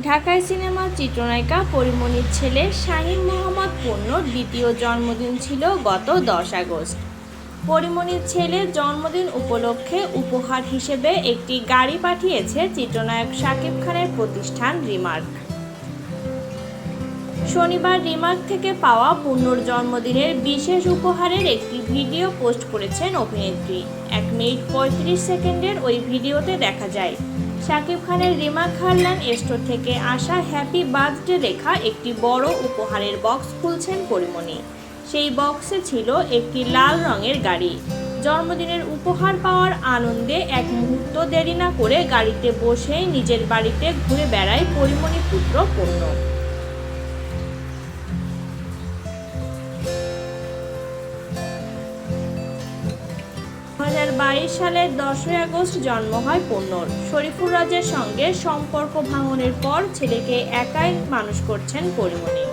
ঢাকায় সিনেমার চিত্রনায়িকা পরিমণির ছেলে শাহিন মোহাম্মদ পূর্ণর দ্বিতীয় জন্মদিন ছিল গত দশ আগস্ট। পরিমণির ছেলের জন্মদিন উপলক্ষে উপহার হিসেবে একটি গাড়ি পাঠিয়েছে চিত্রনায়ক শাকিব খানের প্রতিষ্ঠান রিমার্ক। শনিবার রিমার্ক থেকে পাওয়া পূর্ণর জন্মদিনের বিশেষ উপহারের একটি ভিডিও পোস্ট করেছেন অভিনেত্রী। এক মিনিট পঁয়ত্রিশ সেকেন্ডের ওই ভিডিওতে দেখা যায়, শাকিব খানের রিমার্ক হারলান স্টোর থেকে আসা হ্যাপি বার্থডে লেখা একটি বড় উপহারের বক্স খুলছেন পরিমণি। সেই বক্সে ছিল একটি লাল রঙের গাড়ি। জন্মদিনের উপহার পাওয়ার আনন্দে এক মুহূর্ত দেরি না করে গাড়িতে বসেই নিজের বাড়িতে ঘুরে বেড়ায় পরিমণি পুত্র পূর্ণ। সালের দশই আগস্ট জন্ম হয় পূর্ণর। শরীফুর রাজের সঙ্গে সম্পর্ক ভাঙনের পর ছেলেকে একাই মানুষ করছেন পরিমণি।